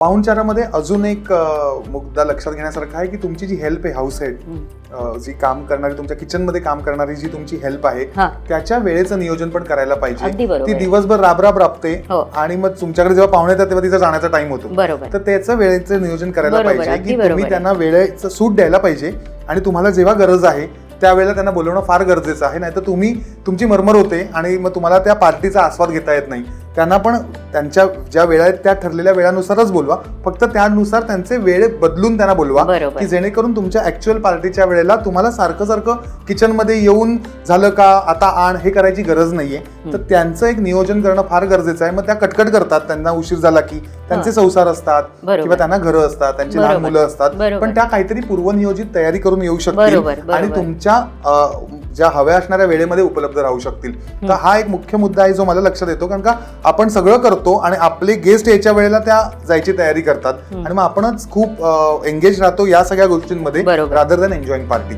पाहुणचारामध्ये अजून एक मुद्दा लक्षात घेण्यासारखा आहे की तुमची जी हेल्प आहे हाऊस हेड. जी काम करणारी तुमच्या किचनमध्ये काम करणारी जी तुमची हेल्प आहे त्याच्या वेळेचं नियोजन पण करायला पाहिजे. ती. दिवसभर राबराब राबते हो. आणि मग तुमच्याकडे जेव्हा पाहुणे येतात तेव्हा तिचा जाण्याचा टाइम होतो. तर त्याचं वेळेचं नियोजन करायला पाहिजे की तुम्ही. त्यांना वेळेचं सूट द्यायला पाहिजे आणि तुम्हाला जेव्हा गरज आहे त्यावेळेला त्यांना बोलवणं फार गरजेचं आहे. नाहीतर तुम्ही तुमची मरमर होते आणि मग तुम्हाला त्या पार्टीचा आस्वाद घेता येत नाही. त्यांना पण त्यांच्या ज्या वेळा आहेत त्या ठरलेल्या वेळानुसारच बोलवा फक्त त्यानुसार त्यांचे वेळ बदलून त्यांना बोलवा. की जेणेकरून तुमच्या ऍक्च्युअल पार्टीच्या वेळेला तुम्हाला सारखं सारखं किचनमध्ये येऊन झालं का आता आण हे करायची गरज नाहीये तर त्यांचं एक नियोजन करणं फार गरजेचं आहे मग त्या कटकट करतात त्यांना उशीर झाला की त्यांचे संसार असतात. किंवा त्यांना घरं असतात त्यांची लहान. मुलं असतात. पण त्या काहीतरी पूर्वनियोजित तयारी करून येऊ शकतील. आणि तुमच्या ज्या हव्या असणाऱ्या वेळेमध्ये उपलब्ध राहू शकतील तर हा एक मुख्य मुद्दा आहे जो मला लक्षात येतो कारण का आपण सगळं करतो आणि आपले गेस्ट यायच्या वेळेला त्या जायची तयारी करतात. आणि मग आपणच खूप एंगेज राहतो या सगळ्या गोष्टींमध्ये. Rather than enjoying party